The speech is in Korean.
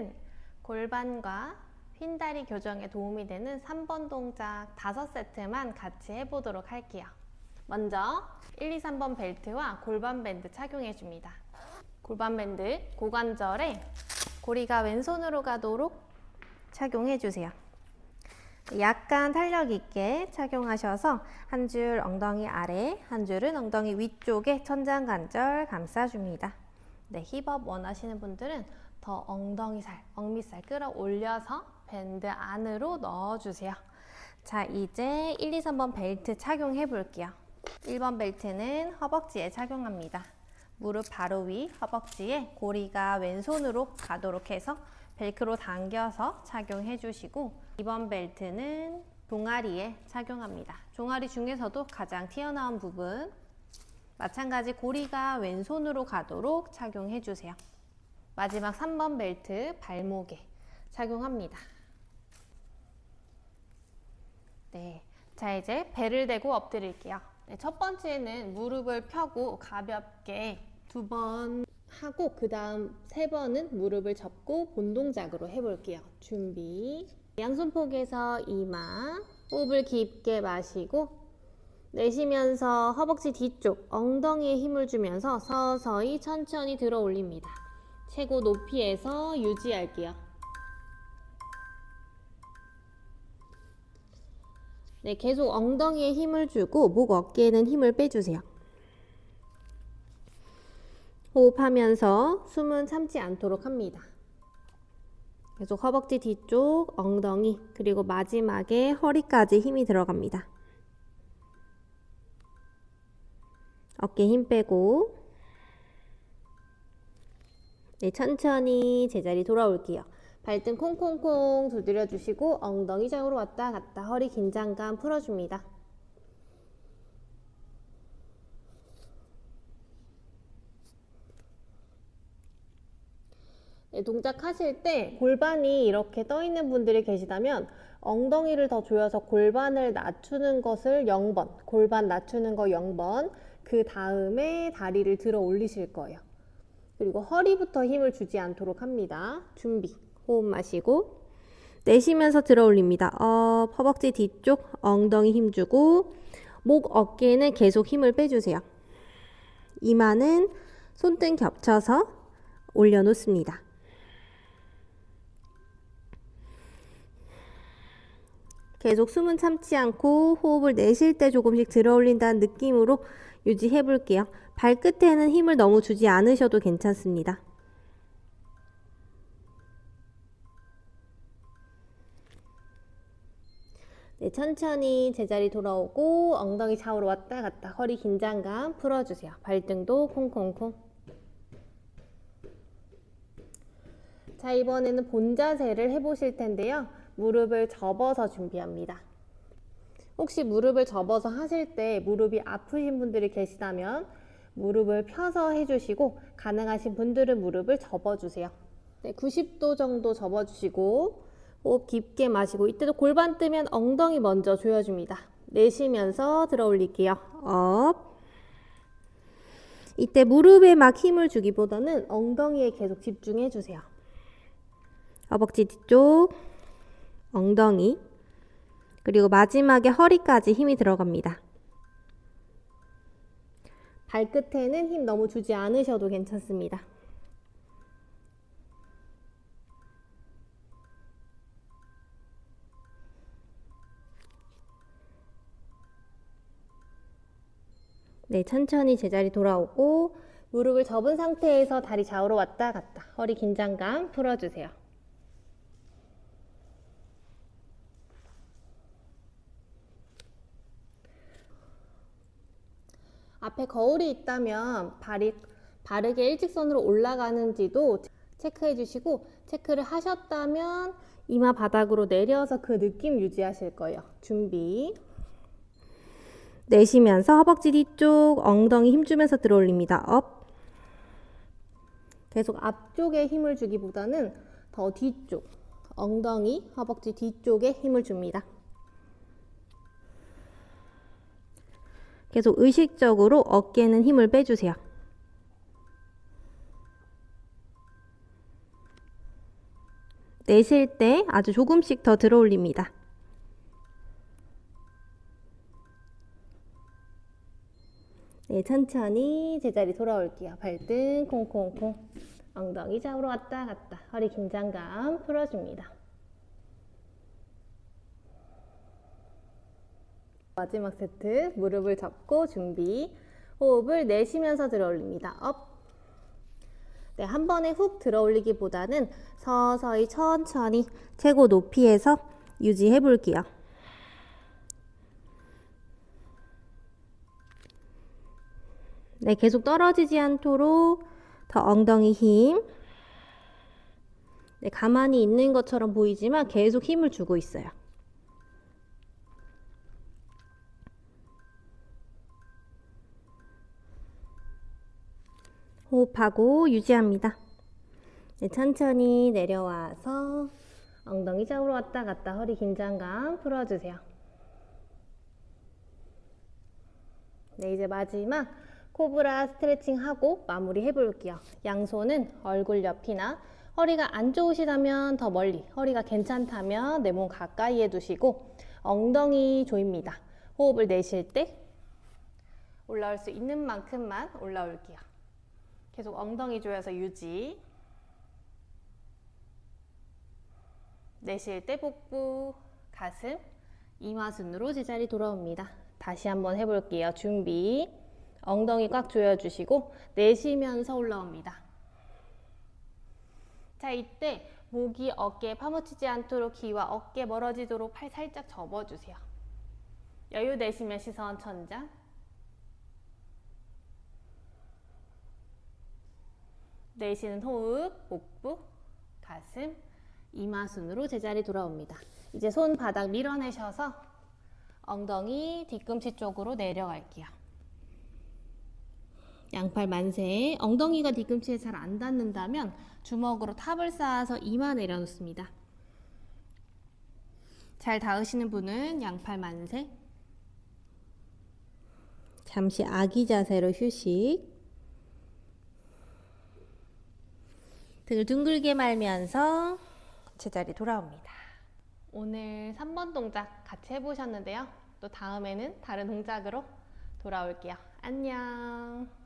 오늘은 골반과 핀다리 교정에 도움이 되는 3번 동작 5세트만 같이 해보도록 할게요. 먼저 1, 2, 3번 벨트와 골반 밴드 착용해 줍니다. 골반 밴드 고관절에 고리가 왼손으로 가도록 착용해 주세요. 약간 탄력 있게 착용하셔서 한 줄 엉덩이 아래, 한 줄은 엉덩이 위쪽에 천장 관절 감싸줍니다. 네, 힙업 원하시는 분들은 더 엉덩이 살, 억밑살 끌어올려서 밴드 안으로 넣어주세요. 자, 이제 1, 2, 3번 벨트 착용해 볼게요. 1번 벨트는 허벅지에 착용합니다. 무릎 바로 위 허벅지에 고리가 왼손으로 가도록 해서 벨크로 당겨서 착용해 주시고 2번 벨트는 종아리에 착용합니다. 종아리 중에서도 가장 튀어나온 부분 마찬가지 고리가 왼손으로 가도록 착용해 주세요. 마지막 3번 벨트 발목에 착용합니다. 네. 자, 이제 배를 대고 엎드릴게요. 네, 첫 번째는 무릎을 펴고 가볍게 두 번 하고 그 다음 세 번은 무릎을 접고 본 동작으로 해볼게요. 준비. 양손 폭에서 이마, 호흡을 깊게 마시고 내쉬면서 허벅지 뒤쪽 엉덩이에 힘을 주면서 서서히 천천히 들어 올립니다. 최고 높이에서 유지할게요. 네, 계속 엉덩이에 힘을 주고 목 어깨에는 힘을 빼주세요. 호흡하면서 숨은 참지 않도록 합니다. 계속 허벅지 뒤쪽, 엉덩이, 그리고 마지막에 허리까지 힘이 들어갑니다. 어깨 힘 빼고 네, 천천히 제자리 돌아올게요. 발등 콩콩콩 두드려 주시고 엉덩이 좌우로 왔다 갔다 허리 긴장감 풀어줍니다. 네, 동작 하실 때 골반이 이렇게 떠 있는 분들이 계시다면 엉덩이를 더 조여서 골반을 낮추는 것을 0번, 골반 낮추는 거 0번, 그 다음에 다리를 들어 올리실 거예요. 그리고 허리부터 힘을 주지 않도록 합니다. 준비. 호흡 마시고 내쉬면서 들어 올립니다. 어, 허벅지 뒤쪽 엉덩이 힘 주고 목 어깨는 계속 힘을 빼주세요. 이마는 손등 겹쳐서 올려놓습니다. 계속 숨은 참지 않고 호흡을 내쉴 때 조금씩 들어 올린다는 느낌으로 유지해 볼게요. 발끝에는 힘을 너무 주지 않으셔도 괜찮습니다. 네, 천천히 제자리 돌아오고 엉덩이 좌우로 왔다 갔다 허리 긴장감 풀어주세요. 발등도 콩콩콩. 자, 이번에는 본 자세를 해보실 텐데요. 무릎을 접어서 준비합니다. 혹시 무릎을 접어서 하실 때 무릎이 아프신 분들이 계시다면 무릎을 펴서 해주시고 가능하신 분들은 무릎을 접어주세요. 네, 90도 정도 접어주시고 호흡 깊게 마시고 이때도 골반 뜨면 엉덩이 먼저 조여줍니다. 내쉬면서 들어 올릴게요. 업. 이때 무릎에 막 힘을 주기보다는 엉덩이에 계속 집중해 주세요. 허벅지 뒤쪽, 엉덩이, 그리고 마지막에 허리까지 힘이 들어갑니다. 발끝에는 힘 너무 주지 않으셔도 괜찮습니다. 네, 천천히 제자리 돌아오고 무릎을 접은 상태에서 다리 좌우로 왔다 갔다 허리 긴장감 풀어주세요. 앞에 거울이 있다면 발이 바르게 일직선으로 올라가는지도 체크해 주시고 체크를 하셨다면 이마 바닥으로 내려서 그 느낌 유지하실 거예요. 준비. 내쉬면서 허벅지 뒤쪽 엉덩이 힘주면서 들어 올립니다. 업. 계속 앞쪽에 힘을 주기보다는 더 뒤쪽 엉덩이 허벅지 뒤쪽에 힘을 줍니다. 계속 의식적으로 어깨는 힘을 빼주세요. 내쉴 때 아주 조금씩 더 들어 올립니다. 네, 천천히 제자리 돌아올게요. 발등 콩콩콩. 엉덩이 잡으러 왔다 갔다. 허리 긴장감 풀어줍니다. 마지막 세트 무릎을 접고 준비. 호흡을 내쉬면서 들어 올립니다. 업. 네, 한 번에 훅 들어 올리기보다는 서서히 천천히 최고 높이에서 유지해 볼게요. 네, 계속 떨어지지 않도록 더 엉덩이 힘. 네, 가만히 있는 것처럼 보이지만 계속 힘을 주고 있어요. 호흡하고 유지합니다. 네, 천천히 내려와서 엉덩이 잡으러 왔다 갔다 허리 긴장감 풀어주세요. 네, 이제 마지막 코브라 스트레칭 하고 마무리 해볼게요. 양손은 얼굴 옆이나 허리가 안 좋으시다면 더 멀리, 허리가 괜찮다면 내 몸 가까이에 두시고 엉덩이 조입니다. 호흡을 내쉴 때 올라올 수 있는 만큼만 올라올게요. 계속 엉덩이 조여서 유지. 내쉴 때 복부, 가슴, 이마 순으로 제자리 돌아옵니다. 다시 한번 해볼게요. 준비. 엉덩이 꽉 조여주시고 내쉬면서 올라옵니다. 자, 이때 목이 어깨에 파묻히지 않도록 귀와 어깨 멀어지도록 팔 살짝 접어주세요. 여유 내쉬면 시선 천장. 내쉬는 호흡, 복부, 가슴, 이마 순으로 제자리 돌아옵니다. 이제 손바닥 밀어내셔서 엉덩이 뒤꿈치 쪽으로 내려갈게요. 양팔 만세. 엉덩이가 뒤꿈치에 잘 안 닿는다면 주먹으로 탑을 쌓아서 이마 내려놓습니다. 잘 닿으시는 분은 양팔 만세. 잠시 아기 자세로 휴식. 등을 둥글게 말면서 제자리 돌아옵니다. 오늘 3번 동작 같이 해보셨는데요. 또 다음에는 다른 동작으로 돌아올게요. 안녕.